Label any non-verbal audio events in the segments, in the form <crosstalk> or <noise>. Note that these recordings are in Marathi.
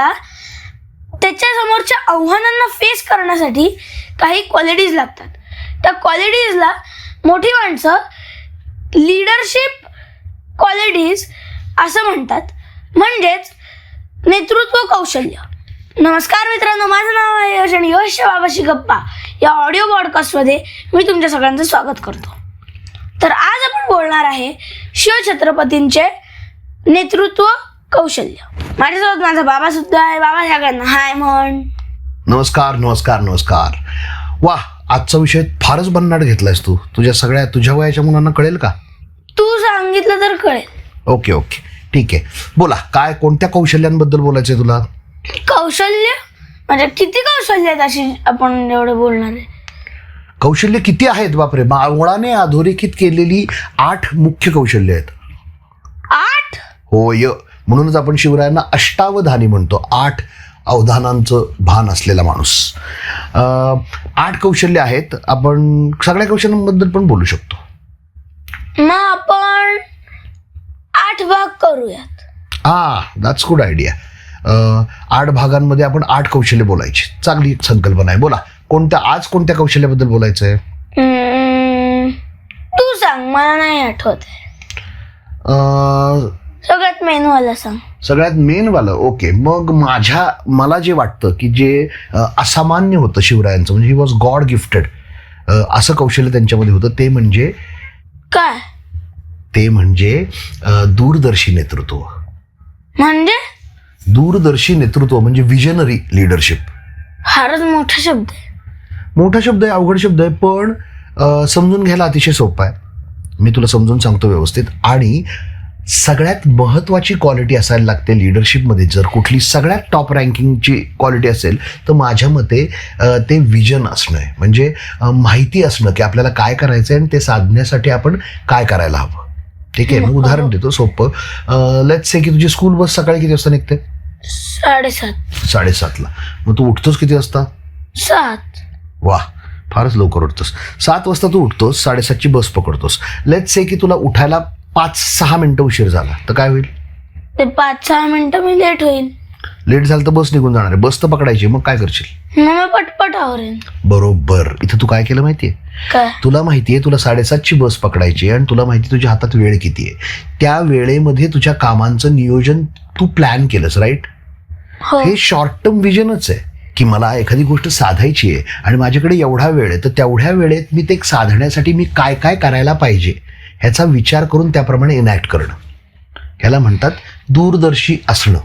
माणसाला त्याच्यासमोरच्या आव्हानांना फेस करण्यासाठी काही क्वालिटीज लागतात. त्या क्वालिटीजला मोठी माणसं लीडरशिप क्वालिटीज असं म्हणतात. म्हणजेच नेतृत्व कौशल्य. नमस्कार मित्रांनो माझं नाव आहे यश आणि यश बाबाशी गप्पा. या ऑडिओ पॉडकास्टमध्ये मी तुमच्या सगळ्यांचं स्वागत करतो. तर आज आपण बोलणार आहे शिवछत्रपतींचे नेतृत्व कौशल्य. माझ्यासोबत माझा बाबा सुद्धा आहे. बाबा सगळ्यांना हाय म्हण. नमस्कार नमस्कार नमस्कार. वा आजचा विषय फारच भन्नाट घेतलायस तू. तुझ्या सगळ्या तुझ्या वयाच्या मुलांना कळेल का? तू सांगितलं तर कळेल. Okay okay. ठीक आहे. बोला काय कोणत्या कौशल्यांबद्दल बोलायचंय तुला? कौशल्य? म्हणजे किती कौशल्य आहेत अशी आपण एवढे बोलणार आहे? कौशल्य किती आहेत? बापरे मावळाने अधोरेखित केलेली आठ मुख्य कौशल्य आहेत. आठ? होय म्हणूनच आपण शिवरायांना अष्टावधानी म्हणतो. आठ अवधानांचं भान असलेला माणूस. आठ कौशल्य आहेत. आपण सगळ्या कौशल्यांबद्दल पण बोलू शकतो. मग आपण आठ भाग करूयात. हा दॅट्स गुड आयडिया आठ भागांमध्ये आपण आठ कौशल्य बोलायची. चांगली संकल्पना आहे. बोला कोणत्या आज कोणत्या कौशल्याबद्दल बोलायचं आहे? तू सांग मला नाही आठवत सगळ्यात मेन वाला सांग सगळ्यात मेन वालं ओके मग माझ्या मला जे वाटतं की जे अ, असामान्य होतं शिवरायांचं म्हणजे ही वॉज गॉड गिफ्टेड असं कौशल्य त्यांच्यामध्ये होतं ते म्हणजे काय? ते म्हणजे अ, दूरदर्शी नेतृत्व. म्हणजे? दूरदर्शी नेतृत्व म्हणजे विजनरी लिडरशिप फारच मोठा शब्द आहे. मोठा शब्द आहे अवघड शब्द आहे पण अ, समजून घ्यायला अतिशय सोपं आहे. मी तुला समजून सांगतो व्यवस्थित. आणि सगळ्यात महत्त्वाची क्वालिटी असायला लागते लिडरशिपमध्ये जर कुठली सगळ्यात टॉप रँकिंगची क्वालिटी असेल तर माझ्या मते ते विजन असणं आहे. म्हणजे माहिती असणं की आपल्याला काय करायचं आहे आणि ते साधण्यासाठी आपण काय करायला हवं. ठीक आहे? मी उदाहरण देतो सोपं. लेट्स से की तुझी स्कूल बस सकाळी किती वाजता निघते? साडेसात. साडेसातला. मग तू उठतोस किती वाजता? सात. वा फारच लवकर उठतोस. सात वाजता तू उठतोस साडेसातची बस पकडतोस. लेट से की तुला उठायला पाच सहा मिनिटं उशीर झाला. तर काय होईल? ते पाच सहा मिनिटं मी लेट होईल. लेट झालं तर बस निघून जाणार आहे. बस तर पकडायची मग काय करशील? मग मी पटपट आवरेन. बरोबर. इथं तू काय केलं माहितीये? काय? तुला माहितीये तुला साडेसातची बस पकडायची आहे आणि तुला माहिती तुझ्या हातात वेळ किती आहे. त्या वेळेमध्ये तुझ्या कामांचं नियोजन तू प्लॅन केलंस राईट हो. हे शॉर्ट टर्म विजनच आहे की मला एखादी गोष्ट साधायची आहे आणि माझ्याकडे एवढा वेळ आहे. तर तेवढ्या वेळेत मी ते साधण्यासाठी मी काय काय करायला पाहिजे? ह्याचा विचार करून त्याप्रमाणे इनॅक्ट करणं. ह्याला म्हणतात दूरदर्शी असणं.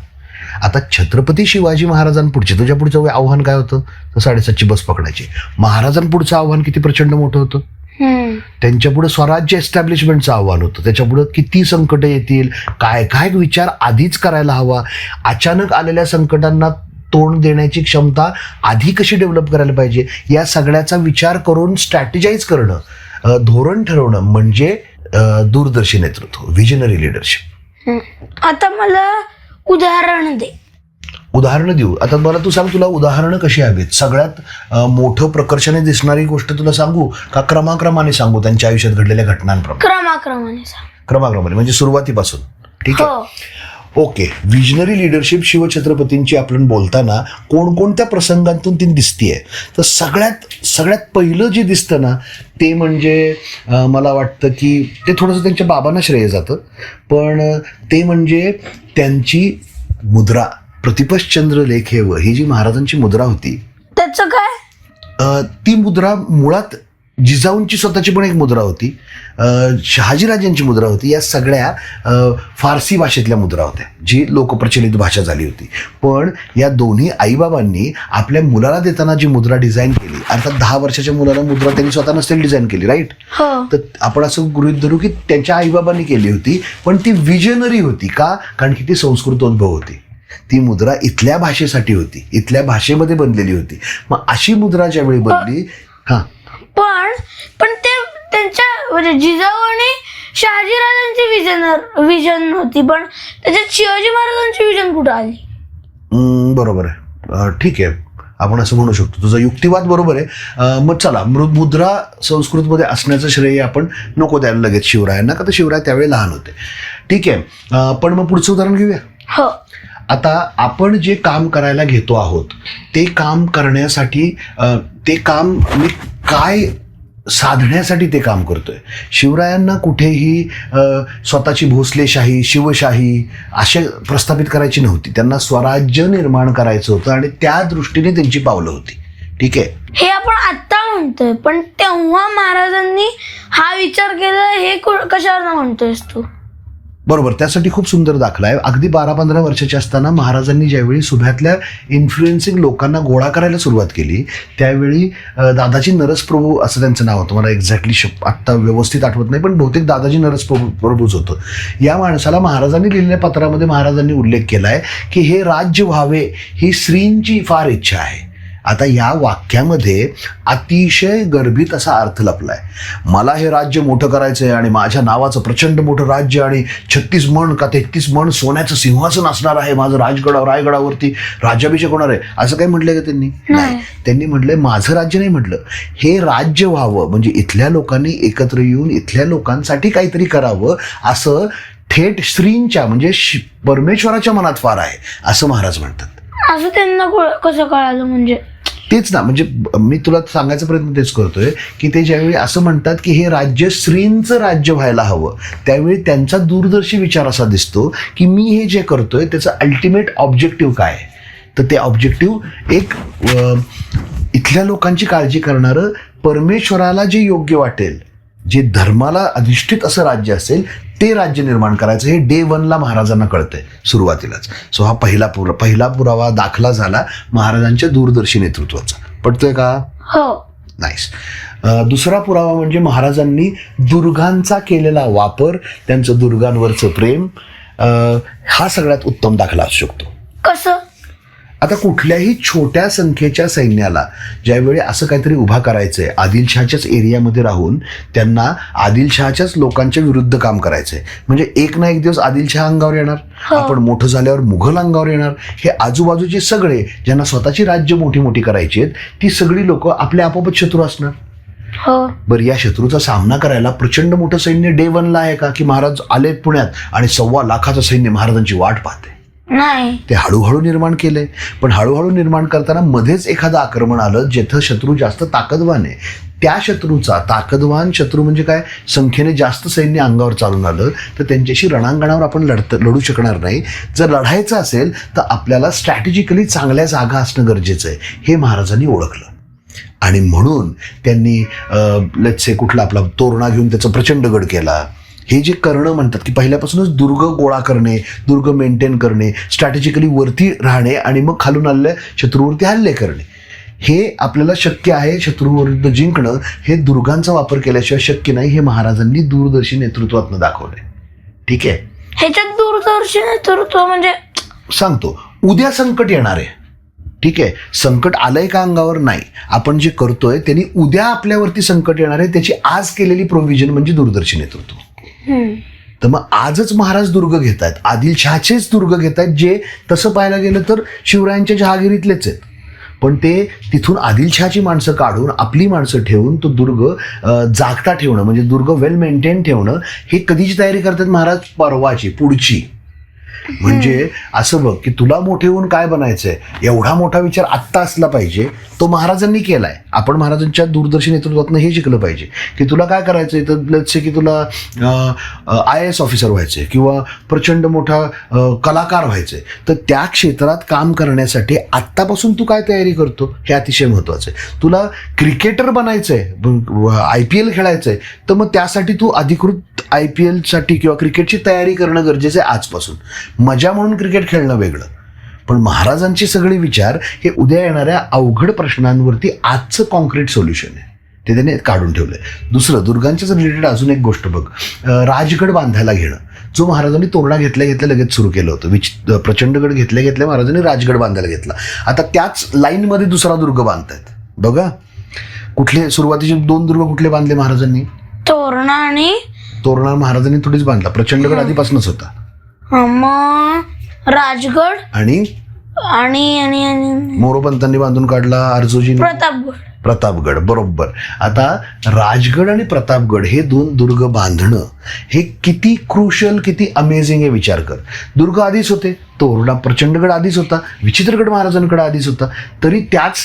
आता छत्रपती शिवाजी महाराजांपुढचे तुझ्या पुढचं आव्हान काय होतं? तर साडेसातची बस पकडायची. महाराजांपुढचं आव्हान किती प्रचंड मोठं होतं? हम्म. त्यांच्यापुढे स्वराज्य एस्टॅब्लिशमेंटचं आव्हान होतं. त्याच्यापुढे किती संकट येतील? काय काय विचार आधीच करायला हवा? अचानक आलेल्या संकटांना तोंड देण्याची क्षमता आधी कशी डेव्हलप करायला पाहिजे? या सगळ्याचा विचार करून स्ट्रॅटेजाईज करणं धोरण ठरवणं म्हणजे दूरदर्शी नेतृत्व विजनरी लिडरशिप. आता मला उदाहरण दे. उदाहरणं देऊ. आता मला तू सांग तुला उदाहरणं कशी हवीत? सगळ्यात मोठं प्रकर्षाने दिसणारी गोष्ट तुला सांगू का क्रमाक्रमाने सांगू त्यांच्या आयुष्यात घडलेल्या घटनांप्रमाणे? क्रमाक्रमाने सांग. क्रमाक्रमाने म्हणजे सुरुवातीपासून. ठीक आहे? हो. ओके विजनरी लिडरशिप शिवछत्रपतींची आपण बोलताना कोणकोणत्या प्रसंगातून ती दिसतीये? तर सगळ्यात सगळ्यात पहिलं जे दिसतं ना ते म्हणजे मला वाटतं की ते थोडंसं त्यांच्या बाबांना श्रेय जातं. पण ते म्हणजे त्यांची मुद्रा प्रतिपश्चंद्र लेखेव ही जी महाराजांची मुद्रा होती त्याचं काय? ती मुद्रा मुळात जिजाऊंची स्वतःची पण एक मुद्रा होती. शहाजीराजांची मुद्रा होती. या सगळ्या फारसी भाषेतल्या मुद्रा होत्या जी लोकप्रचलित भाषा झाली होती. पण या दोन्ही आईबाबांनी आपल्या मुलाला देताना जी मुद्रा डिझाईन केली अर्थात दहा वर्षाच्या मुलाला मुद्रा त्यांनी स्वतः नसतील डिझाईन केली राईट? हो. तर आपण असं गृहित धरू की त्यांच्या आईबाबांनी केली होती पण ती विजनरी होती का? कारण की ती संस्कृतोद्भव होती. ती मुद्रा इथल्या भाषेसाठी होती इथल्या भाषेमध्ये बनलेली होती. मग अशी मुद्रा ज्यावेळी बनली हा. पण पण ते त्यांच्या म्हणजे जिजाऊ आणि शहाजीराजांची विजन विजन होती पण त्याच्यात शिवाजी महाराजांची विजन कुठं आली? बरोबर आहे. ठीक आहे. आपण असं म्हणू शकतो. तुझा युक्तिवाद बरोबर आहे. मग चला मृ मुद्रा संस्कृतमध्ये असण्याचं श्रेय आपण नको द्यायला लगेच शिवरायांना का तर शिवराय त्यावेळी लहान होते. ठीक आहे. पण मग पुढचं उदाहरण घेऊया? हो. आता आपण जे काम करायला घेतो आहोत ते काम करण्यासाठी ते काम मी काय साधण्यासाठी ते काम करतोय? शिवरायांना कुठेही स्वतःची भोसलेशाही शिवशाही असे प्रस्थापित करायची नव्हती. त्यांना स्वराज्य निर्माण करायचं होतं आणि त्या दृष्टीने त्यांची पावलं होती. ठीक आहे? हे आपण आत्ता म्हणतोय पण तेव्हा महाराजांनी हा विचार केला हे कशावर म्हणतोयस तू? बरोबर त्यासाठी खूप सुंदर दाखला आहे. अगदी बारा पंधरा वर्षाचे असताना महाराजांनी ज्यावेळी सुभ्यातल्या इन्फ्लुएन्सिंग लोकांना गोळा करायला सुरुवात केली त्यावेळी दादाजी नरसप्रभू असं त्यांचं नाव होतं. मला एक्झॅक्टली शप आत्ता व्यवस्थित आठवत नाही पण बहुतेक दादाजी नरसप्रभू प्रभूच होतं. या माणसाला महाराजांनी लिहिलेल्या पत्रामध्ये महाराजांनी उल्लेख केला आहे की हे राज्य व्हावे ही श्रींची फार इच्छा आहे. आता या वाक्यामध्ये अतिशय गर्भित असा अर्थ लपलाय. मला हे राज्य मोठं करायचंय आणि माझ्या नावाचं प्रचंड मोठं राज्य आणि छत्तीस मण का तेहतीस मण सोन्याचं सिंहासन असणार आहे माझं राजगड रायगडावरती. राज्याभिषेक होणार आहे. असं काही म्हटलंय का त्यांनी? नाही. त्यांनी म्हटलंय माझं राज्य नाही म्हटलं. हे राज्य व्हावं. म्हणजे इथल्या लोकांनी एकत्र येऊन इथल्या लोकांसाठी काहीतरी करावं. असं थेट श्रींच्या म्हणजे परमेश्वराच्या मनात फार आहे. असं महाराज म्हणतात. असं त्यांना कसं कळालं म्हणजे? तेच ना म्हणजे मी तुला सांगायचा प्रयत्न तेच करतोय की ते ज्यावेळी असं म्हणतात की हे राज्य श्रींचं राज्य व्हायला हवं त्यावेळी त्यांचा दूरदर्शी विचार असा दिसतो की मी हे जे करतोय त्याचं अल्टिमेट ऑब्जेक्टिव्ह काय? तर ते ऑब्जेक्टिव्ह एक इथल्या लोकांची काळजी करणारं परमेश्वराला जे योग्य वाटेल जे धर्माला अधिष्ठित असं राज्य असेल ते राज्य निर्माण करायचं हे डे वनला महाराजांना कळतंय सुरुवातीलाच. सो हा पहिला पुरा पहिला पुरावा दाखला झाला महाराजांच्या दूरदर्शी नेतृत्वाचा. पटतोय का? हो. नाईस दुसरा पुरावा म्हणजे महाराजांनी दुर्गांचा केलेला वापर त्यांचं दुर्गांवरचं प्रेम हा सगळ्यात उत्तम दाखला असू शकतो. कसं? आता कुठल्याही छोट्या संख्येच्या सैन्याला ज्यावेळी असं काहीतरी उभा करायचंय आदिलशहाच्याच एरियामध्ये राहून त्यांना आदिलशहाच्याच लोकांच्या विरुद्ध काम करायचंय. म्हणजे एक ना एक दिवस आदिलशहा अंगावर येणार हो. आपण मोठं झाल्यावर मुघल अंगावर येणार. हे आजूबाजूचे सगळे ज्यांना स्वतःची राज्य मोठी मोठी करायची आहेत ती सगळी लोक आपल्या आपोआपच शत्रू असणार. हो. बरं या शत्रूचा सामना करायला प्रचंड मोठं सैन्य डे वनला आहे का? की महाराज आलेत पुण्यात आणि सव्वा लाखाचं सैन्य महाराजांची वाट पाहते. नाही. ते हळूहळू निर्माण केले. पण हळूहळू निर्माण करताना मध्येच एखादं आक्रमण आलं जेथं शत्रू जास्त ताकदवान आहे. त्या शत्रूचा ताकदवान शत्रू म्हणजे काय? संख्येने जास्त सैन्य अंगावर चालून आलं तर त्यांच्याशी रणांगणावर आपण लढत लढू शकणार नाही. जर लढायचं असेल तर आपल्याला स्ट्रॅटेजिकली चांगल्या जागा असणं गरजेचं आहे. हे महाराजांनी ओळखलं. आणि म्हणून त्यांनी लच्छे कुठला आपला तोरणा घेऊन त्याचा प्रचंड गड केला. हे जे करणं म्हणतात की पहिल्यापासूनच दुर्ग गोळा करणे दुर्ग मेंटेन करणे स्ट्रॅटेजिकली वरती राहणे आणि मग खालून आलेल्या शत्रूवरती हल्ले करणे हे आपल्याला शक्य आहे शत्रूविरुद्ध जिंकणं हे दुर्गांचा वापर केल्याशिवाय शक्य नाही हे महाराजांनी दूरदर्शी नेतृत्वातनं दाखवलंय. ठीक आहे? ह्याच्यात दूरदर्शी नेतृत्व म्हणजे सांगतो उद्या संकट येणार आहे. ठीक आहे? संकट आलंय का अंगावर? नाही. आपण जे करतोय त्यांनी उद्या आपल्यावरती संकट येणार आहे त्याची आज केलेली प्रोव्हिजन म्हणजे दूरदर्शी नेतृत्व. तर मग आजच महाराज दुर्ग घेत आहेत आदिलशहाचेच दुर्ग घेत आहेत जे तसं पाहायला गेलं तर शिवरायांच्या जहागिरीतलेच आहेत. पण ते तिथून आदिलशहाची माणसं काढून आपली माणसं ठेवून तो दुर्ग जागता ठेवणं म्हणजे दुर्ग वेल मेंटेन ठेवणं हे कधीची तयारी करतात महाराज? परवाची पुढची. म्हणजे असं बघ की तुला मोठे होऊन काय बनायचंय? एवढा मोठा विचार आत्ता असला पाहिजे तो महाराजांनी केलाय. आपण महाराजांच्या दूरदर्शी नेतृत्वातनं हे शिकलं पाहिजे. की तुला काय करायचंय? तर let's की तुला आय एस ऑफिसर व्हायचंय किंवा प्रचंड मोठा कलाकार व्हायचंय. तर त्या क्षेत्रात काम करण्यासाठी आत्तापासून तू काय तयारी करतो? हे अतिशय महत्वाचं आहे तुला क्रिकेटर बनायचंय आय पी एल खेळायचंय. तर मग त्यासाठी तू अधिकृत आय पी एलसाठी किंवा क्रिकेटची तयारी करणं गरजेचं आहे आजपासून. मजा म्हणून क्रिकेट खेळणं वेगळं. पण महाराजांचे सगळे विचार हे उद्या येणाऱ्या अवघड प्रश्नांवरती आजचं कॉन्क्रीट सोल्युशन आहे. ते त्याने काढून ठेवलंय. दुसरं दुर्गांच्याच रिलेटेड अजून एक गोष्ट बघ. राजगड बांधायला घेणं. जो महाराजांनी तोरणा घेतल्या घेतल्या लगेच सुरू केलं होतं. विच प्रचंडगड घेतल्या घेतल्या महाराजांनी राजगड बांधायला घेतला. आता त्याच लाईनमध्ये दुसरा दुर्ग बांधतायत. बघा. कुठले सुरुवातीचे दोन दुर्ग कुठले बांधले महाराजांनी? तोरणा आणि तोरणा महाराजांनी थोडीच बांधला. प्रचंडगड आधीपासूनच होता. हा, मग राजगड? आणि आणि आणि आणि मोरोपंतांनी बांधून काढला अर्जुजी प्रतापगड. प्रतापगड बरोबर. आता राजगड आणि प्रतापगड हे दोन दुर्ग बांधणं हे किती क्रुशल किती अमेझिंग आहे विचार कर. दुर्ग आधीच होते तोरणा प्रचंडगड आधीच होता विचित्रगड महाराजांकडे आधीच होता. तरी त्याच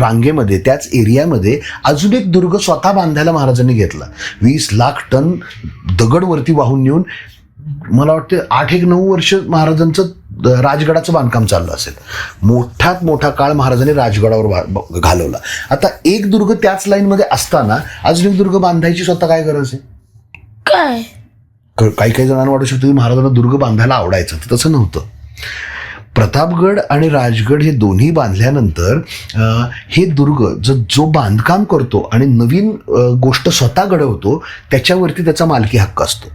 रांगेमध्ये त्याच एरियामध्ये अजून एक दुर्ग स्वतः बांधायला महाराजांनी घेतला. वीस लाख टन दगड वरती वाहून नेऊन मला वाटतं आठ एक नऊ वर्ष महाराजांचं राजगडाचं बांधकाम चाललं असेल. मोठात मोठा काळ महाराजांनी राजगडावर घालवला. आता एक दुर्ग त्याच लाईनमध्ये असताना अजून एक दुर्ग बांधायची स्वतः काय गरज आहे? काय? काही काही जणांना वाटू शकतं की महाराजांना दुर्ग बांधायला आवडायचं तर तसं नव्हतं. प्रतापगड आणि राजगड हे दोन्ही बांधल्यानंतर हे दुर्ग जो जो बांधकाम करतो आणि नवीन गोष्ट स्वतः घडवतो त्याच्यावरती त्याचा मालकी हक्क असतो.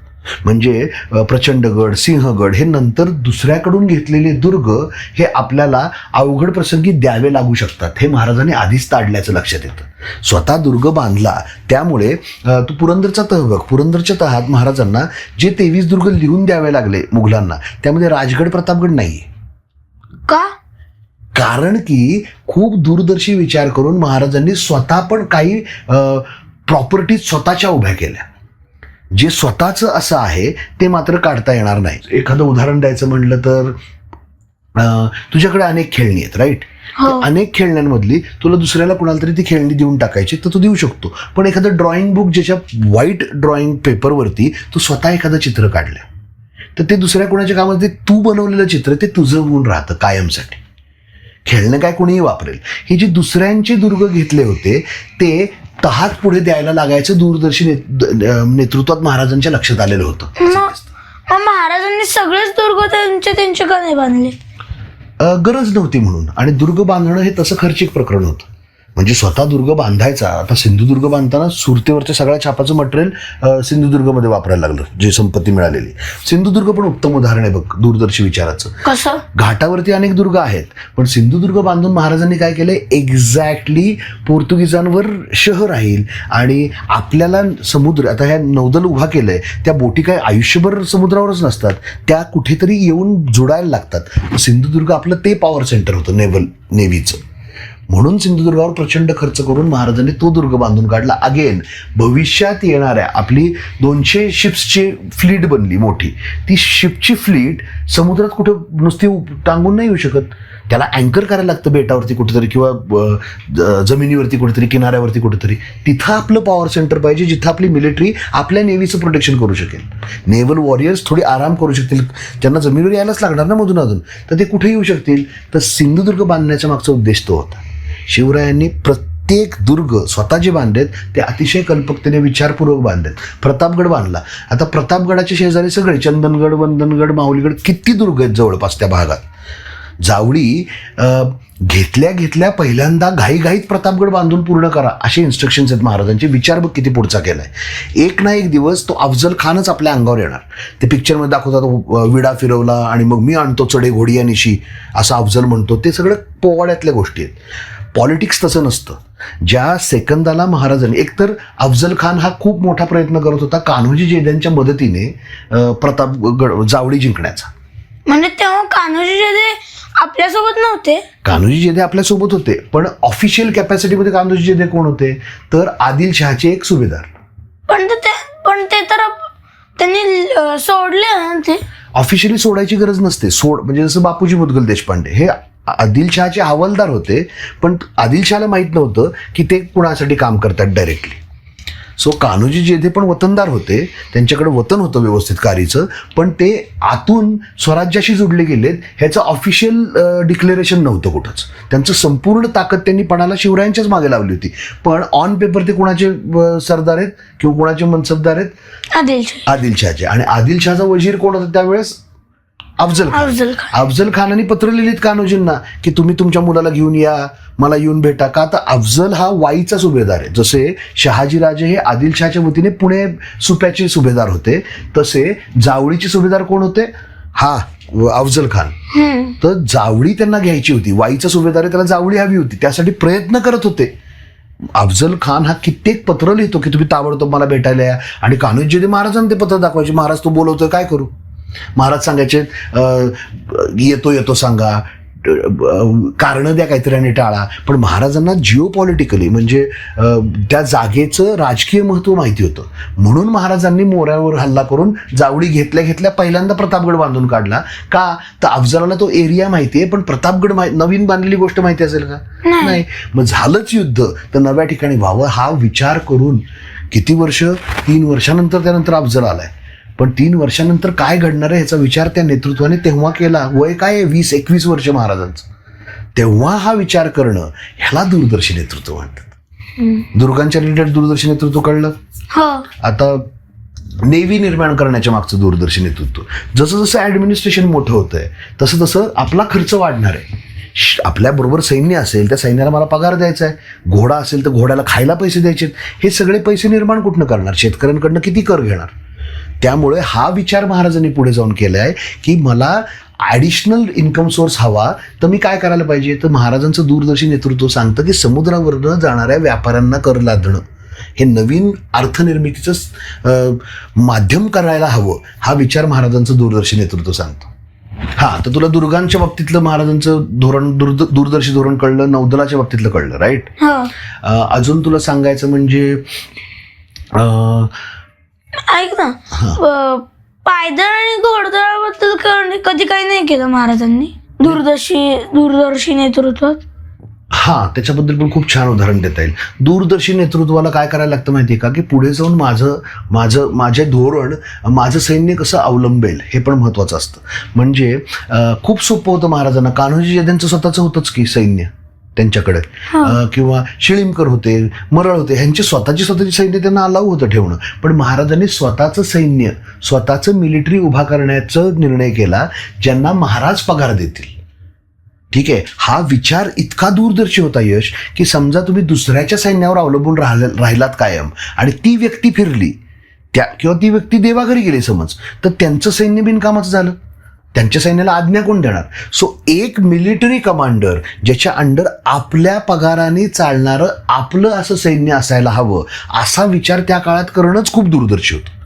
म्हणजे प्रचंडगड सिंहगड हे नंतर दुसऱ्याकडून घेतलेले दुर्ग हे आपल्याला अवघड प्रसंगी द्यावे लागू शकतात. हे महाराजांनी आधीच ताडल्याचं लक्षात येतं. स्वतः दुर्ग बांधला त्यामुळे तू पुरंदरचा तह बघ. पुरंदरच्या तहात महाराजांना जे तेवीस दुर्ग लिहून द्यावे लागले मुघलांना त्यामध्ये राजगड प्रतापगड नाही का? कारण की खूप दूरदर्शी विचार करून महाराजांनी स्वतः पण काही प्रॉपर्टी स्वतःच्या उभ्या केल्या. जे स्वतःचं असं आहे ते मात्र काढता येणार नाही. एखादं उदाहरण द्यायचं म्हणलं तर तुझ्याकडे अनेक खेळणी आहेत राईट हो. अनेक खेळण्यांमधली तुला दुसऱ्याला कुणाला तरी ती खेळणी देऊन टाकायची तर तू देऊ शकतो. पण एखादं ड्रॉइंग बुक ज्याच्या व्हाईट ड्रॉइंग पेपरवरती तू स्वतः एखादं चित्र काढलं तर ते दुसऱ्या कोणाच्या कामात ते तू बनवलेलं चित्र ते तुझं होऊन राहतं कायमसाठी. खेळणं काय कोणीही वापरेल. ही जी दुसऱ्यांचे दुर्ग घेतले होते ते तहात पुढे द्यायला लागायचं दूरदर्शी नेतृत्वात महाराजांच्या लक्षात आलेलं होतं. महाराजांनी सगळेच दुर्ग त्यांचे त्यांचे नाही बांधले. गरज नव्हती म्हणून. आणि दुर्ग बांधणं हे तसं खर्चिक प्रकरण होतं. म्हणजे स्वतः दुर्ग बांधायचा. आता सिंधुदुर्ग बांधताना सुरतेवरच्या सगळ्या छापाचं मटेरियल सिंधुदुर्गमध्ये वापरायला लागलं जे संपत्ती मिळालेली. सिंधुदुर्ग पण उत्तम उदाहरण आहे बघ दूरदर्शी विचाराचं. कसं? घाटावरती अनेक दुर्ग आहेत पण सिंधुदुर्ग बांधून महाराजांनी काय केलंय एक्झॅक्टली पोर्तुगीजांवर शहर राहील आणि आपल्याला समुद्र आता ह्या नौदल उभा केलंय त्या बोटी काय आयुष्यभर समुद्रावरच नसतात त्या कुठेतरी येऊन जोडायला लागतात. सिंधुदुर्ग आपलं ते पॉवर सेंटर होतं नेव्हल नेव्हीचं म्हणून सिंधुदुर्गावर प्रचंड खर्च करून महाराजांनी तो दुर्ग बांधून काढला. अगेन भविष्यात येणाऱ्या आपली दोनशे शिप्सची फ्लीट बनली मोठी. ती शिपची फ्लीट समुद्रात कुठं नुसती टांगून नाही येऊ शकत. त्याला अँकर करायला लागतं बेटावरती कुठेतरी किंवा जमिनीवरती कुठेतरी किनाऱ्यावरती कुठेतरी. तिथं आपलं पॉवर सेंटर पाहिजे जिथं आपली मिलिटरी आपल्या नेव्हीचं प्रोटेक्शन करू शकेल. नेव्हल वॉरियर्स थोडी आराम करू शकतील. त्यांना जमिनीवर यायलाच लागणार ना मधून अजून तर ते कुठे येऊ शकतील. तर सिंधुदुर्ग बांधण्याचा मागचा उद्देश तो होता. शिवरायांनी प्रत्येक दुर्ग स्वतः जे बांधलेत ते अतिशय कल्पकतेने विचारपूर्वक बांधलेत. प्रतापगड बांधला. आता प्रतापगडाचे शेजारी सगळे चंदनगड वंदनगड माहुलीगड किती दुर्ग आहेत जवळपास त्या भागात? जावळी घेतल्या घेतल्या पहिल्यांदा घाईघाईत प्रतापगड बांधून पूर्ण करा असे इन्स्ट्रक्शन्स आहेत महाराजांचे. विचार बघ किती पुढचा केला आहे एक ना एक दिवस तो अफजल खानच आपल्या अंगावर येणार. ते पिक्चरमध्ये दाखवतात विडा फिरवला आणि मग मी आणतो चढे घोडियानिशी असं अफजल म्हणतो. ते सगळं पोवाड्यातल्या गोष्टी आहेत. पॉलिटिक्स तसं नसतं. ज्या सेकंदाला महाराजांनी एकतर अफजल खान हा खूप मोठा प्रयत्न करत होता कान्होजी जेद्यांच्या मदतीने अ, प्रतापगड जावळी जिंकण्याचा. म्हणजे तेव्हा कान्होजी जे आपल्यासोबत नव्हते? कान्होजी जेदे आपल्यासोबत होते पण ऑफिशियल कॅपॅसिटीमध्ये कान्होजी जेदे कोण होते? तर आदिल शहाचे एक सुभेदार. पण ते पण ते तर त्यांनी सोडले ना ते? ऑफिशियली सोडायची गरज नसते. सोड म्हणजे जसं बापूजी मुदगल देशपांडे हे आदिल शहाचे हवालदार होते पण आदिल शहाला माहीत नव्हतं की ते कुणासाठी काम करतात डायरेक्टली सो कान्होजी जेधे पण वतनदार होते त्यांच्याकडे वतन होतं व्यवस्थित कारीचं पण ते आतून स्वराज्याशी जोडले गेलेत ह्याचं ऑफिशियल डिक्लेरेशन नव्हतं कुठंच. त्यांचं संपूर्ण ताकद त्यांनी पणाला शिवरायांच्याच मागे लावली होती. पण ऑन पेपर ते कुणाचे सरदार आहेत? किंवा कुणाचे मनसबदार आहेत? आदिलशाही आदिलशहाचे आणि आदिलशहाचा वजीर कोण होता त्यावेळेस? अफजल खान. अफजल खान. अफजल खानाने पत्र लिहिलीत कान्होजींना की तुम्ही तुमच्या मुलाला घेऊन या मला येऊन भेटा. का तर अफजल हा वाईचा सुभेदार आहे. जसे शहाजीराजे हे आदिलशहाच्या वतीने पुणे सुप्याचे सुभेदार होते तसे जावळीचे सुभेदार कोण होते? हा अफजल खान. तर जावळी त्यांना घ्यायची होती. वाईचा सुभेदार आहे त्याला जावळी हवी होती. त्यासाठी प्रयत्न करत होते. अफजल खान हा कित्येक पत्र लिहितो की तुम्ही ताबडतोब मला भेटायला या. आणि कान्होजी महाराजांना ते पत्र दाखवायचे महाराज तो बोलवतोय काय करू? महाराज सांगायचे येतो येतो सांगा कारण द्या काहीतरी आणि टाळा. पण महाराजांना जिओ पॉलिटिकली म्हणजे त्या जागेचं राजकीय महत्त्व माहिती होतं. म्हणून महाराजांनी मोऱ्यावर हल्ला करून जावडी घेतल्या घेतल्या पहिल्यांदा प्रतापगड बांधून काढला. का? तर अफजलाला तो एरिया माहिती आहे पण प्रतापगड नवीन बांधलेली गोष्ट माहिती असेल का. नाही. मग झालंच युद्ध. तर नव्या ठिकाणी व्हावं हा विचार करून किती वर्ष? तीन वर्षानंतर त्यानंतर अफजल आलाय. पण तीन वर्षानंतर काय घडणार आहे ह्याचा विचार त्या नेतृत्वाने तेव्हा केला. वय काय आहे? वीस एकवीस वर्ष महाराजांचं. तेव्हा हा विचार करणं ह्याला दूरदर्शी नेतृत्व म्हणतात. दुर्गांच्या रिलेटेड दूरदर्शी नेतृत्व कळलं? हो. आता नेव्ही निर्माण करण्याच्या मागचं दूरदर्शी नेतृत्व. जसं जसं ॲडमिनिस्ट्रेशन मोठं होतं आहे तसं तसं आपला खर्च वाढणार आहे. आपल्याबरोबर सैन्य असेल त्या सैन्याला मला पगार द्यायचा आहे. घोडा असेल तर घोड्याला खायला पैसे द्यायचे हे सगळे पैसे निर्माण कुठनं करणार? शेतकऱ्यांकडनं किती कर घेणार? त्यामुळे हा विचार महाराजांनी पुढे जाऊन केला आहे की मला ॲडिशनल इन्कम सोर्स हवा तर मी काय करायला पाहिजे? तर महाराजांचं दूरदर्शी नेतृत्व सांगतं की समुद्रावरनं जाणाऱ्या व्यापाऱ्यांना कर लादणं. हे नवीन अर्थनिर्मितीचं माध्यम करायला हवं हा विचार महाराजांचं दूरदर्शी नेतृत्व सांगतो. हा तर तुला दुर्गांच्या बाबतीतलं महाराजांचं धोरण दूर दूरदर्शी धोरण कळलं नौदलाच्या बाबतीतलं कळलं राईट हो. अजून तुला सांगायचं म्हणजे ऐक ना. अं, पायदळ आणि घोडदळाबद्दल कधी काही नाही केलं महाराजांनी. दूरदर्शी दूरदर्शी नेतृत्वात. हा त्याच्याबद्दल पण खूप छान उदाहरण देता येईल. दूरदर्शी नेतृत्वाला काय करायला लागतं माहिती आहे का? की पुढे जाऊन माझं माझं माझे धोरण माझं सैन्य कसं अवलंबेल हे पण महत्त्वाचं असतं. म्हणजे अं, खूप सोपं होतं महाराजांना. कान्होजी त्यांचं स्वतःचं होतंच की सैन्य. त्यांच्याकडे. किंवा शिळीमकर होते मरळ होते ह्यांची स्वतःची स्वतःची सैन्य त्यांना अलाव होतं ठेवणं. पण महाराजांनी स्वतःचं सैन्य स्वतःचं मिलिटरी उभा करण्याचा निर्णय केला ज्यांना महाराज पगार देतील. ठीक आहे? हा विचार इतका दूरदर्शी होता यश की समजा तुम्ही दुसऱ्याच्या सैन्यावर अवलंबून राहिले राहिलात कायम आणि ती व्यक्ती फिरली त्या किंवा ती व्यक्ती देवाघरी गेली समज तर त्यांचं सैन्य बिनकामाचं झालं. त्यांच्या सैन्याला आज्ञा कोण देणार? सो एक मिलिटरी कमांडर ज्याच्या अंडर आपल्या पगाराने चालणारं आपलं असं सैन्य असायला हवं असा विचार त्या काळात करणंच खूप दूरदर्शी होतं.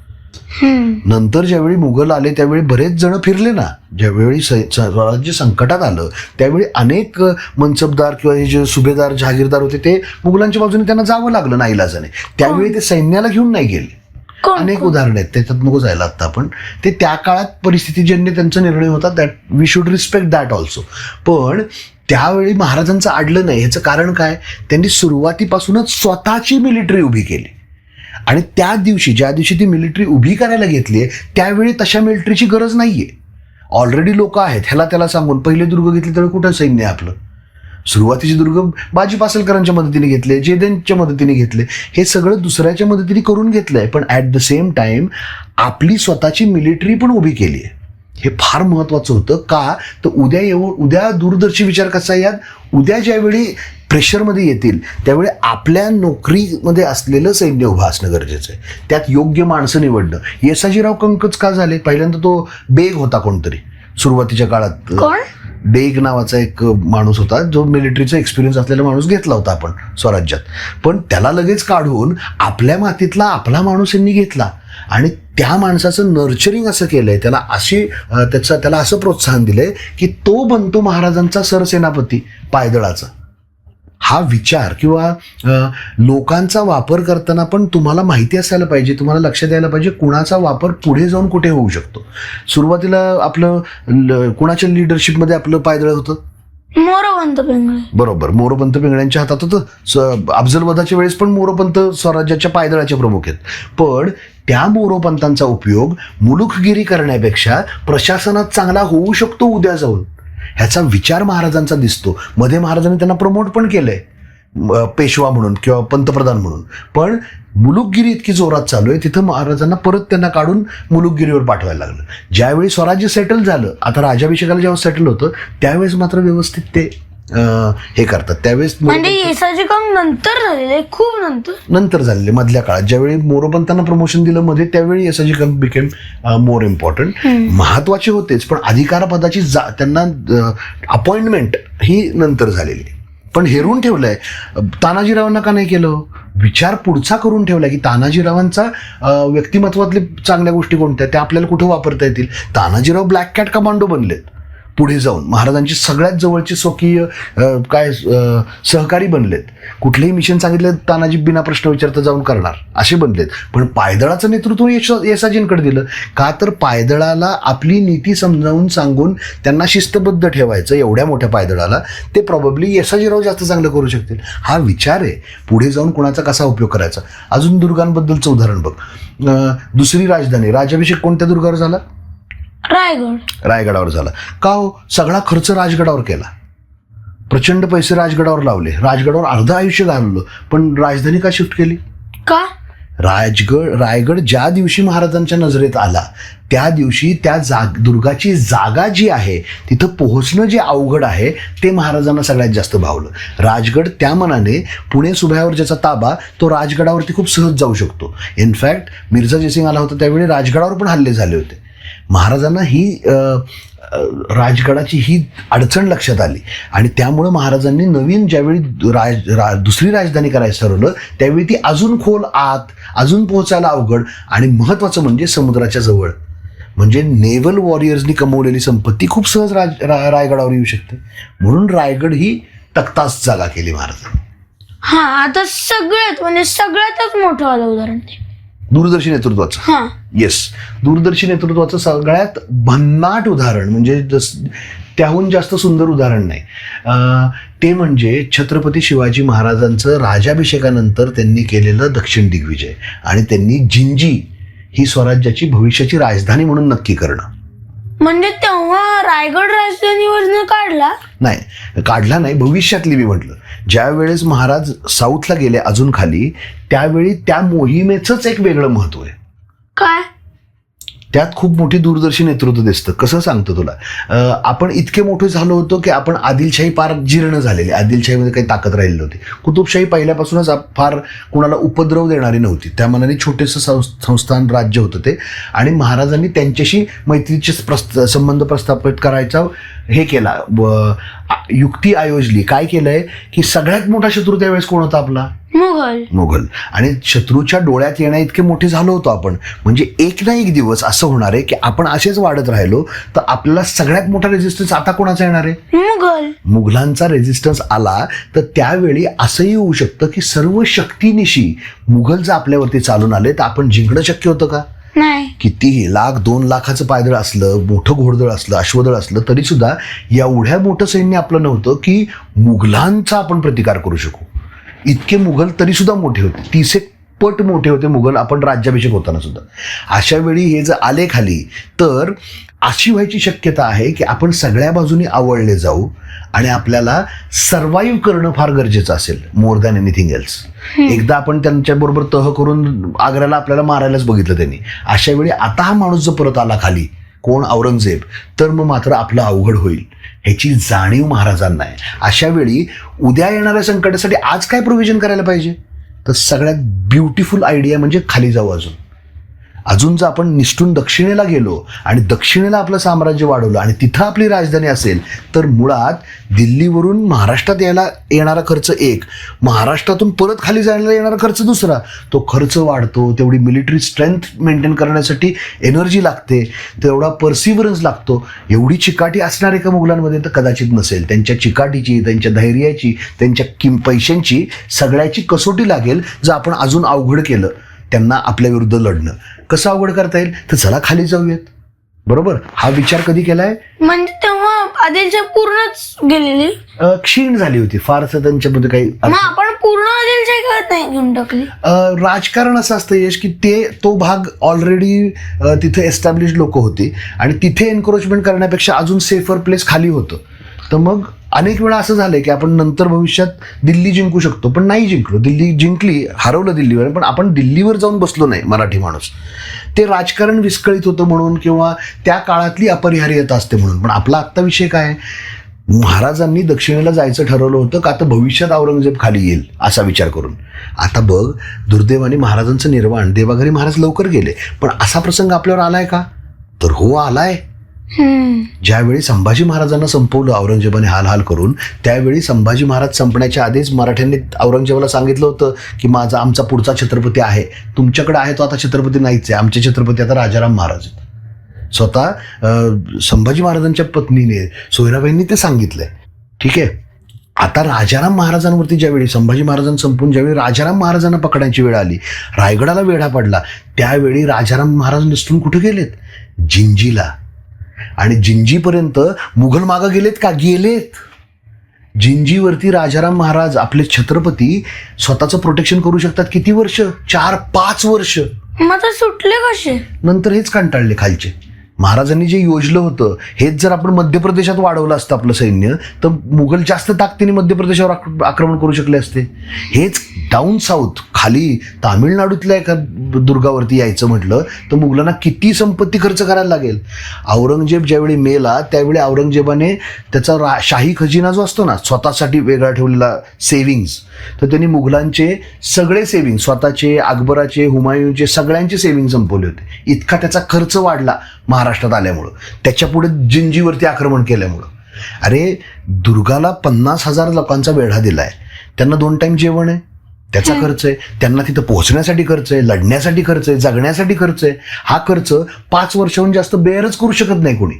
नंतर ज्यावेळी मुघल आले त्यावेळी बरेच जण फिरले ना. ज्यावेळी स्वराज्य संकटात आलं त्यावेळी अनेक मनसबदार किंवा हे जे सुभेदार जहागीरदार होते ते मुघलांच्या बाजूने त्यांना जावं लागलं नाईलाजाने. त्यावेळी ते सैन्याला घेऊन नाही गेले. अनेक उदाहरणं आहेत. त्याच्यात नको जायला आता आपण. ते त्या काळात परिस्थितीजन्य त्यांचा निर्णय होता that we should respect that also पण त्यावेळी महाराजांचं आडलं नाही. ह्याचं कारण काय? त्यांनी सुरुवातीपासूनच स्वतःची मिलिटरी उभी केली. आणि त्या दिवशी ज्या दिवशी ती मिलिटरी उभी करायला घेतली आहे त्यावेळी तशा मिलिटरीची गरज नाहीये. ऑलरेडी लोक आहेत. ह्याला त्याला सांगून पहिले दुर्ग घेतले तर कुठं सैन्य आहे आपलं? सुरुवातीचे दुर्गम बाजी पासलकरांच्या मदतीने घेतले जेदेनच्या मदतीने घेतले हे सगळं दुसऱ्याच्या मदतीने करून घेतलंय. पण ॲट द सेम टाइम आपली स्वतःची मिलिटरी पण उभी केली आहे. हे फार महत्त्वाचं होतं. का? तर उद्या येऊ उद्या दूरदर्शी विचार कसा यात? उद्या ज्यावेळी प्रेशरमध्ये येतील त्यावेळी आपल्या नोकरीमध्ये असलेलं सैन्य उभं असणं गरजेचं आहे. त्यात योग्य माणसं निवडणं. येसाजीराव कंकच का झाले? पहिल्यांदा तो बेग होता कोणतरी. सुरुवातीच्या काळात. डेग नावाचा एक माणूस होता जो मिलिटरीचा एक्सपिरियन्स असलेला माणूस घेतला होता आपण स्वराज्यात. पण त्याला लगेच काढून आपल्या मातीतला आपला माणूस यांनी घेतला. आणि त्या माणसाचं नर्चरिंग असं केलंय त्याला अशी त्याचं त्याला असं प्रोत्साहन दिलंय की तो बनतो महाराजांचा सरसेनापती पायदळाचा. हा विचार किंवा लोकांचा वापर करताना पण तुम्हाला माहिती असायला पाहिजे तुम्हाला लक्ष द्यायला पाहिजे कुणाचा वापर पुढे जाऊन कुठे होऊ शकतो. सुरुवातीला आपलं कुणाच्या लिडरशिपमध्ये आपलं पायदळ होतं? मोरवंत पिंगळे. बरोबर मोरोपंत पिंगळ्यांच्या हातात होतं. अफजलवधाच्या वेळेस पण मोरोपंत स्वराज्याच्या पायदळाचे प्रमुख आहेत. पण त्या मोरोपंतांचा उपयोग मुलुखगिरी करण्यापेक्षा प्रशासनात चांगला होऊ शकतो उद्या जाऊन. ह्याचा विचार महाराजांचा दिसतो. मध्ये महाराजांनी त्यांना प्रमोट पण केलंय. आहे पेशवा म्हणून किंवा पंतप्रधान म्हणून. पण मुलुकगिरी इतकी जोरात चालू आहे तिथं महाराजांना परत त्यांना काढून मुलुकगिरीवर पाठवायला लागलं. ज्यावेळी स्वराज्य सेटल झालं आता राजाभिषेकाला जेव्हा सेटल होतं त्यावेळेस मात्र व्यवस्थित ते अं, हे करतात. त्यावेळेस म्हणजे येसाचे काम नंतर झालेले खूप नंतर. नंतर झालेले मधल्या काळात. ज्यावेळी मोरोपंतांना प्रमोशन दिलं मध्ये त्यावेळी एसआयजी कम बिकेम मोर इम्पॉर्टंट महत्त्वाचे होतेच पण अधिकारपदाची जा त्यांना अपॉइंटमेंट ही नंतर झालेली पण हेरून ठेवलंय तानाजीरावांना का नाही केलं? विचार पुढचा करून ठेवलाय की तानाजीरावांचा अं, व्यक्तिमत्वातले चांगल्या गोष्टी कोणत्या त्या आपल्याला कुठं वापरता येतील? तानाजीराव ब्लॅक कॅट कमांडो बनलेत. पुढे जाऊन. महाराजांची सगळ्यात जवळचे स्वकीय काय सहकारी बनलेत. कुठलेही मिशन सांगितलं तानाजी बिना प्रश्न विचारता जाऊन करणार. असे बनलेत. पण पायदळाचं नेतृत्व यश येसाजींकडे दिलं. का तर पायदळाला आपली नीती समजावून सांगून त्यांना शिस्तबद्ध ठेवायचं एवढ्या मोठ्या पायदळाला ते प्रॉब्ली येसाजीराव जास्त चांगलं करू शकतील. हा विचार आहे. पुढे जाऊन कुणाचा कसा उपयोग करायचा? अजून दुर्गांबद्दलचं उदाहरण बघ. दुसरी राजधानी. राजाभिषेक कोणत्या दुर्गावर झाला? रायगड. रायगडावर झाला. का हो? सगळा खर्च राजगडावर केला. प्रचंड पैसे राजगडावर लावले. राजगडावर अर्ध आयुष्य घालवलं. पण राजधानी का शिफ्ट केली? का? राजगड रायगड ज्या दिवशी महाराजांच्या नजरेत आला त्या दिवशी त्या जाग दुर्गाची जागा जी आहे तिथं पोहोचणं जे अवघड आहे ते महाराजांना सगळ्यात जास्त भावलं. राजगड त्या मनाने पुणे सुभ्यावर ज्याचा ताबा तो राजगडावरती खूप सहज जाऊ शकतो. इनफॅक्ट मिर्झा जयसिंग आला होता त्यावेळी राजगडावर पण हल्ले झाले होते. महाराजांना ही राजगडाची ही अडचण लक्षात आली. आणि त्यामुळं महाराजांनी नवीन ज्यावेळी राज रा दुसरी राजधानी करायचं ठरवलं त्यावेळी ती अजून खोल आत अजून पोहोचायला अवघड आणि महत्त्वाचं म्हणजे समुद्राच्या जवळ. म्हणजे नेव्हल वॉरियर्सनी कमवलेली संपत्ती खूप सहज राज रा, रायगडावर येऊ शकते. म्हणून रायगड ही तक्तास जागा केली महाराजांनी. हा आता सगळ्यात म्हणजे सगळ्यातच मोठं आलं उदाहरण ते. दूरदर्शी नेतृत्वाचं. हा. येस दूरदर्शी नेतृत्वाचं सगळ्यात भन्नाट उदाहरण म्हणजे जस त्याहून जास्त सुंदर उदाहरण नाही. ते म्हणजे छत्रपती शिवाजी महाराजांचं राजाभिषेकानंतर त्यांनी केलेलं दक्षिण दिग्विजय आणि त्यांनी जिंजी ही स्वराज्याची भविष्याची राजधानी म्हणून नक्की करणं. म्हणजे तेव्हा रायगड राजधानीवरनं काढला? नाही काढला नाही भविष्यातली मी म्हटलं. ज्या वेळेस महाराज साऊथला गेले अजून खाली त्यावेळी त्या मोहिमेचंच एक वेगळं महत्त्व आहे. काय? त्यात खूप मोठी दूरदर्शी नेतृत्व दिसतं. कसं सांगतो तुला? आपण इतके मोठे झालो होतो की आपण आदिलशाही फार जीर्ण झालेली. आदिलशाहीमध्ये काही ताकद राहिली नव्हती. कुतुबशाही पहिल्यापासूनच फार कुणाला उपद्रव देणारी नव्हती. त्या मनाने छोटेसं संस- संस्थान राज्य होतं ते. आणि महाराजांनी त्यांच्याशी मैत्रीचे प्रस्त संबंध प्रस्थापित करायचा हे केला. युक्ती आयोजली. काय केलंय? की सगळ्यात मोठा शत्रू त्यावेळेस कोण होता आपला? मुघल. मुघल. आणि शत्रूच्या डोळ्यात येण्या इतके मोठे झालो होतो आपण. म्हणजे एक ना एक दिवस असं होणार आहे की आपण असेच वाढत राहिलो तर आपल्याला सगळ्यात मोठा रेजिस्टन्स आता कोणाचा येणार आहे? मुघल. मुघलांचा रेजिस्टन्स आला तर त्यावेळी असंही होऊ शकतं की सर्व शक्तीनिशी मुघल जर आपल्यावरती चालून आले तर आपण जिंकणं शक्य होतं का? नाही. कितीही लाख दोन लाखाचं पायदळ असलं मोठं घोडदळ असलं अश्वदळ असलं तरी सुद्धा एवढ्या मोठं सैन्य आपलं नव्हतं की मुघलांचा आपण प्रतिकार करू शकू. इतके मुघल तरी सुद्धा मोठे होते. तीस एक पट मोठे होते मुघल आपण राज्याभिषेक होताना सुद्धा. अशा वेळी हे जर आले खाली तर अशी व्हायची शक्यता आहे की आपण सगळ्या बाजूनी आवळले जाऊ आणि आपल्याला सर्वाईव्ह करणं फार गरजेचं असेल मोर दॅन एनिथिंग एल्स एकदा आपण त्यांच्याबरोबर तह करून आग्र्याला आपल्याला मारायलाच बघितलं त्यांनी. अशा वेळी आता हा माणूस जर परत आला खाली कोण? औरंगजेब. तर मग मात्र आपलं अवघड होईल. ह्याची जाणीव महाराजांना आहे. अशा वेळी उद्या येणाऱ्या संकटासाठी आज काय प्रोव्हिजन करायला पाहिजे? तर सगळ्यात ब्युटिफुल आयडिया म्हणजे खाली जाऊ अजून. अजून जर आपण निष्ठून दक्षिणेला गेलो आणि दक्षिणेला आपलं साम्राज्य वाढवलं आणि तिथं आपली राजधानी असेल तर मुळात दिल्लीवरून महाराष्ट्रात यायला येणारा खर्च एक. महाराष्ट्रातून परत खाली जायला येणारा खर्च दुसरा. तो खर्च वाढतो तेवढी मिलिटरी स्ट्रेंथ मेंटेन करण्यासाठी एनर्जी लागते तेवढा परसिवरन्स लागतो. एवढी चिकाटी असणार का मुघलांमध्ये तर कदाचित नसेल. त्यांच्या चिकाटीची त्यांच्या धैर्याची त्यांच्या किम पैशांची सगळ्याची कसोटी लागेल जर आपण अजून अवघड केलं. त्यांना आपल्या विरुद्ध लढणं. कसं अवघड करता येईल? तर चला खाली जाऊयात. बरोबर? हा विचार कधी केलाय? म्हणजे तेव्हा आदिलशाह पूर्णच गेलेली? अ, क्षीण झाली होती. फारसं त्यांच्यामध्ये काही मग आपण पूर्ण करत नाही घेऊन टाकली? अ, राजकारण असं असतं यश की ते तो भाग ऑलरेडी तिथे एस्टॅब्लिश लोक होती. आणि तिथे एन्क्रोचमेंट करण्यापेक्षा अजून सेफर प्लेस खाली होतं. तर मग अनेक वेळा असं झालंय की आपण नंतर भविष्यात दिल्ली जिंकू शकतो पण नाही जिंकलो. दिल्ली जिंकली हरवलं दिल्लीवर पण आपण दिल्लीवर जाऊन बसलो नाही मराठी माणूस. ते राजकारण विस्कळीत होतं म्हणून किंवा त्या काळातली अपरिहार्यता असते म्हणून. पण आपला आत्ता विषय काय? महाराजांनी दक्षिणेला जायचं ठरवलं होतं का तर भविष्यात औरंगजेब खाली येईल असा विचार करून. आता बघ दुर्दैवाने महाराजांचं निर्वाण देवाघरी महाराज लवकर गेले. पण असा प्रसंग आपल्यावर आलाय का? तर हो आलाय. ज्यावेळी संभाजी महाराजांना संपवलं औरंगजेबाने हाल हाल करून त्यावेळी संभाजी महाराज संपण्याच्या आधीच मराठ्यांनी औरंगजेबाला सांगितलं होतं की माझा आमचा पुढचा छत्रपती आहे. तुमच्याकडे आहे तो आता छत्रपती नाहीच आहे. आमचे छत्रपती आता राजाराम महाराज आहेत. स्वतः संभाजी महाराजांच्या पत्नीने सोयराबाईंनी ते सांगितलंय. ठीक आहे? आता राजाराम महाराजांवरती ज्यावेळी संभाजी महाराजांना संपून ज्यावेळी राजाराम महाराजांना पकडायची वेळ आली रायगडाला वेढा पडला त्यावेळी राजाराम महाराज निसटून कुठे गेलेत? जिंजीला. आणि जिंजीपर्यंत मुघल मागं गेलेत का? गेलेत. जिंजीवरती राजाराम महाराज आपले छत्रपती स्वतःचं प्रोटेक्शन करू शकतात किती वर्ष? चार पाच वर्ष. मग सुटले कसे? नंतर हेच कंटाळले खालचे. महाराजांनी जे योजलं होतं हेच जर आपण मध्य प्रदेशात वाढवलं असतं आपलं सैन्य तर मुघल जास्त ताकदीने मध्य प्रदेशावर आक्रमण करू शकले असते. हेच डाऊन साऊथ खाली तामिळनाडूतल्या एका दुर्गावरती यायचं म्हटलं तर मुघलांना किती संपत्ती खर्च करायला लागेल? औरंगजेब ज्यावेळी मेला त्यावेळी औरंगजेबाने त्याचा रा शाही खजिना जो असतो ना स्वतःसाठी वेगळा ठेवलेला सेव्हिंग्ज तर त्यांनी मुघलांचे सगळे सेव्हिंग स्वतःचे अकबराचे हुमायूंचे सगळ्यांचे सेव्हिंग संपवले होते. इतका त्याचा खर्च वाढला. महाराष्ट्रात आल्यामुळं. त्याच्या पुढे जिंजीवरती आक्रमण केल्यामुळं. अरे दुर्गाला पन्नास हजार लोकांचा वेढा दिलाय. त्यांना दोन टाइम जेवण आहे. त्याचा खर्च आहे. त्यांना तिथं पोहोचण्यासाठी खर्च आहे. लढण्यासाठी खर्च आहे. जगण्यासाठी खर्च आहे. हा खर्च पाच वर्षाहून जास्त बेअरच करू शकत नाही कोणी.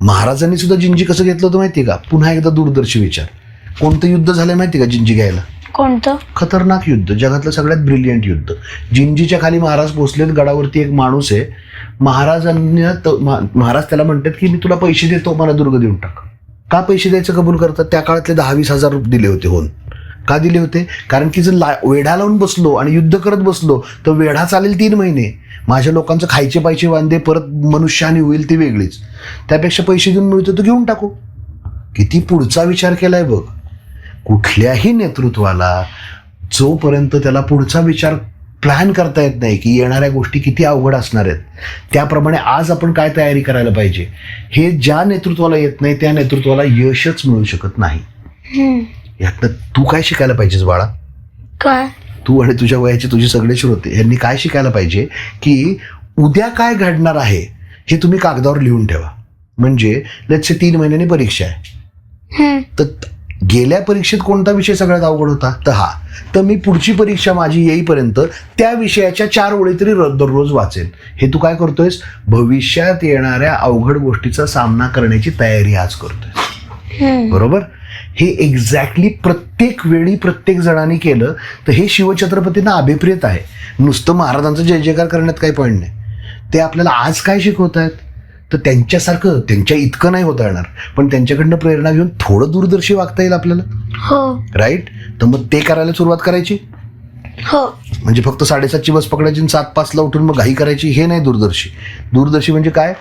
महाराजांनी सुद्धा जिंजी कसं घेतलं होतं माहितीये का? पुन्हा एकदा दूरदर्शी विचार. कोणतं युद्ध झालं माहिती का जिंजी घ्यायला? कोणतं? खतरनाक युद्ध जगातलं सगळ्यात ब्रिलियंट युद्ध. जिंजीच्या खाली महाराज पोचलेत गडावरती एक माणूस आहे. महाराजांनी महाराज त्याला म्हणतात की मी तुला पैसे देतो मला दुर्ग देऊन टाक. का पैसे द्यायचं कबूल करतात? त्या काळातले दहा वीस हजार दिले होते होऊन. का दिले होते? कारण की जर ला वेढा लावून बसलो आणि युद्ध करत बसलो तर वेढा चालेल तीन महिने. माझ्या लोकांचं खायचे पायचे वांदे परत मनुष्याने होईल ती वेगळीच. त्यापेक्षा पैसे देऊन मिळतो तर घेऊन टाकू. किती पुढचा विचार केलाय बघ. कुठल्याही नेतृत्वाला जोपर्यंत त्याला पुढचा विचार प्लॅन करता येत नाही की येणाऱ्या गोष्टी किती अवघड असणार आहेत त्याप्रमाणे आज आपण काय तयारी करायला पाहिजे? हे ज्या नेतृत्वाला येत नाही त्या नेतृत्वाला यशच मिळू शकत नाही. यातनं तू काय शिकायला पाहिजेस बाळा? काय? तू आणि तुझ्या वयाचे तुझे सगळे श्रोते यांनी काय शिकायला पाहिजे की उद्या काय घडणार आहे हे तुम्ही कागदावर लिहून ठेवा. म्हणजे लेट्स तीन महिन्यांनी परीक्षा आहे. तर गेल्या परीक्षेत कोणता विषय सगळ्यात अवघड होता? तर हा. तर मी पुढची परीक्षा माझी येईपर्यंत त्या विषयाच्या चार ओळी तरी दररोज वाचेन. हे तू काय करतोयस? भविष्यात येणाऱ्या अवघड गोष्टीचा सामना करण्याची तयारी आज करतोय. बरोबर? हे एक्झॅक्टली प्रत्येक वेळी प्रत्येक जणांनी केलं तर हे शिवछत्रपतींना अभिप्रेत आहे. नुसतं महाराजांचं जय जयकार करण्यात काही पॉईंट नाही. ते आपल्याला आज काय शिकवत आहेत तर त्यांच्यासारखं त्यांच्या इतकं नाही होता येणार. पण त्यांच्याकडनं प्रेरणा घेऊन थोडं दूरदर्शी वागता येईल आपल्याला. हो. राईट तर मग ते करायला सुरुवात करायची? हो. म्हणजे फक्त साडेसातची बस पकडायची आणि सात पाचला उठून मग घाई करायची हे नाही दूरदर्शी. दूरदर्शी म्हणजे काय?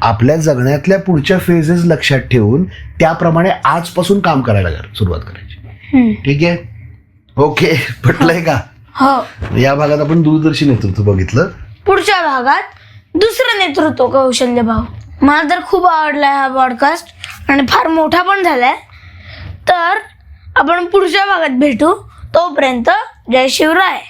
आपल्या जगण्यातल्या पुढच्या फेजेस लक्षात ठेवून त्याप्रमाणे आजपासून काम करायला कर- सुरुवात करायची. ठीक आहे? ओके <laughs> पटलंय का? हो. या भागात आपण दूरदर्शी नेतृत्व बघितलं. पुढच्या भागात दुसरं नेतृत्व कौशल्य भाव मला तर खूप आवडला हा पॉडकास्ट आणि फार मोठा पण झालाय. तर आपण पुढच्या भागात भेटू. तोपर्यंत जय शिवराय.